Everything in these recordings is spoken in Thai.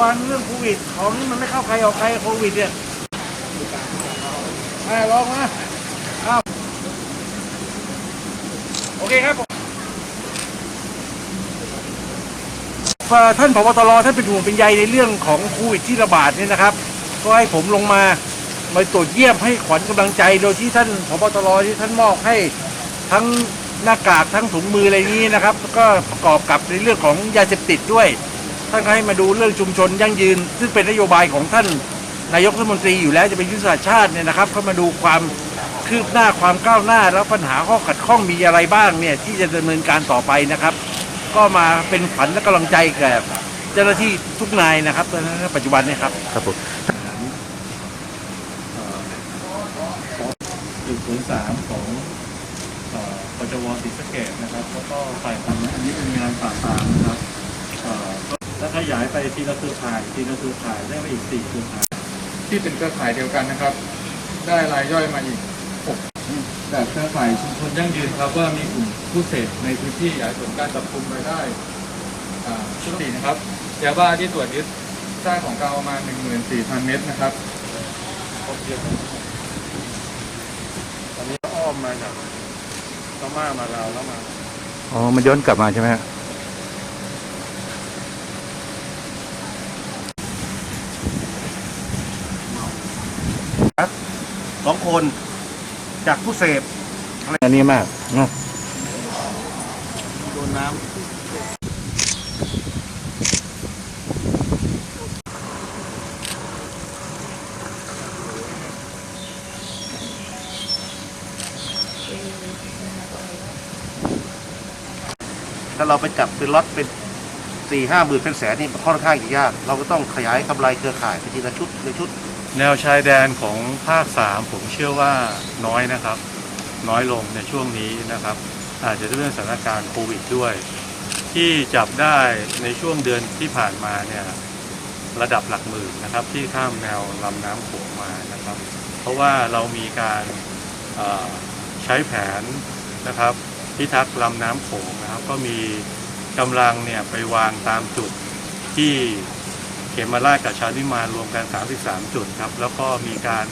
วังเรื่องโควิด ของนี้มันไม่เข้าใครออกใครโควิดเนี่ยมาลองมาอ้าวโอเคครับเอ่อท่านผบตรท่านเป็นห่วงเป็นใยในเรื่องของโควิดที่ระบาดเนี่ยนะครับ ก็ให้ผมลงมามาตรวจเยี่ยมให้ขวัญกำลังใจ โดยที่ท่านผบตรที่ท่านมอบให้ทั้งหน้ากากทั้งถุงมืออะไรนี้นะครับ ก็ประกอบกับในเรื่องของยาเสพติดด้วย ท่านก็ให้มาดูเรื่องชุมชนยั่งยืน ซึ่งเป็นนโยบายของท่านนายกรัฐมนตรีอยู่แล้วจะเป็นยุทธศาสตร์ชาติเนี่ยนะครับเข้ามาดูความคืบหน้าความก้าวหน้าแล้วปัญหาข้อขัดข้องมีอะไรบ้างเนี่ยที่จะดำเนินการต่อไปนะครับ ก็มาเป็นขวัญและกำลังใจแก่เจ้าหน้าที่ทุกนายนะครับในปัจจุบันเนี่ยครับครับผมจุดศูนย์สามของเอ่อปจวศรีสะเกดนะครับแล้วก็ฝ่ายทำอันนี้เป็นงานปราบปรามนะครับเอ่อ แล้วขยายไปทีละเครือข่ายทีละเครือข่ายได้ไปอีกสี่เครือข่าย ที่เป็นเครือข่ายเดียวกันนะครับ ได้รายย่อยมาอีกแบบเครือข่ายชุมชนยั่งยืนครับว่ามีกลุ่มผู้เสพในพื้นที่ที่ผลการจับกุมไปได้อ่าชุดสี่นะครับยาบ้าที่ตรวจยึดได้ของกลางประมาณ 14,000 เม็ดนะครับตอนนี้อ้อมมาจากพม่ามาลาวแล้วมา อ๋อ มันย้อนกลับมาใช่ไหมฮะ สองคนจากผู้เสพอันนี้มากเนอะโดนน้ำถ้าเราไปจับเป็นล็อตเป็นสี่ห้าหมื่นเป็นแสนนี่ค่อนข้างจะยาก เราก็ต้องขยายกำไรเครือข่ายไปทีละชุดในชุด แนวชายแดนของภาคสามผมเชื่อว่าน้อยนะครับ น้อยลงในช่วงนี้นะครับ อาจจะด้วยสถานการณ์โควิดด้วย ที่จับได้ในช่วงเดือนที่ผ่านมาเนี่ยระดับหลักหมื่นนะครับ ที่ข้ามแนวลำน้ำโขงมานะครับ เพราะว่าเรามีการใช้แผนนะครับพิทักษ์ลำน้ำโขงนะครับ ก็มีกำลังเนี่ยไปวางตามจุดที่ เขมราชกับชาลิมานรวมกัน 33 จุดครับ แล้วก็มีการ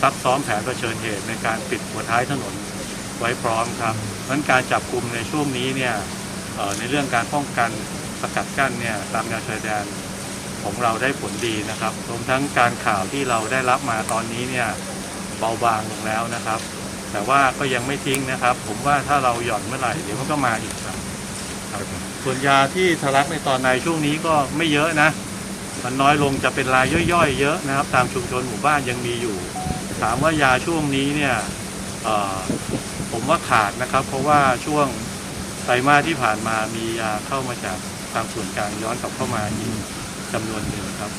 ซักซ้อมแผนเผชิญเหตุในการปิดหัวท้ายถนนไว้พร้อมครับเพราะฉะนั้นการจับกลุ่มในช่วงนี้เนี่ยในเรื่องการป้องกันสกัดกั้นเนี่ยตามแนวชายแดนของเราได้ผลดีนะครับรวมทั้งการข่าวที่เราได้รับมาตอนนี้เนี่ยเบาบางลงแล้วนะครับ แต่ว่าก็ยังไม่ทิ้งนะครับ ผมว่าถ้าเราหย่อนเมื่อไหร่เดี๋ยวมันก็มาอีกครับครับส่วนยาที่ทะลักในตอนในช่วงนี้ก็ไม่เยอะนะ มันน้อยลงจะเป็นรายย่อยๆ เยอะนะครับ ตามชุมชนหมู่บ้านยังมีอยู่ ถามว่ายาช่วงนี้เนี่ยผมว่าขาดนะครับ เพราะว่าช่วงไตรมาสที่ผ่านมามียาเข้ามาจากทางส่วนกลางย้อนกลับเข้ามาอีกจำนวนหนึ่งครับ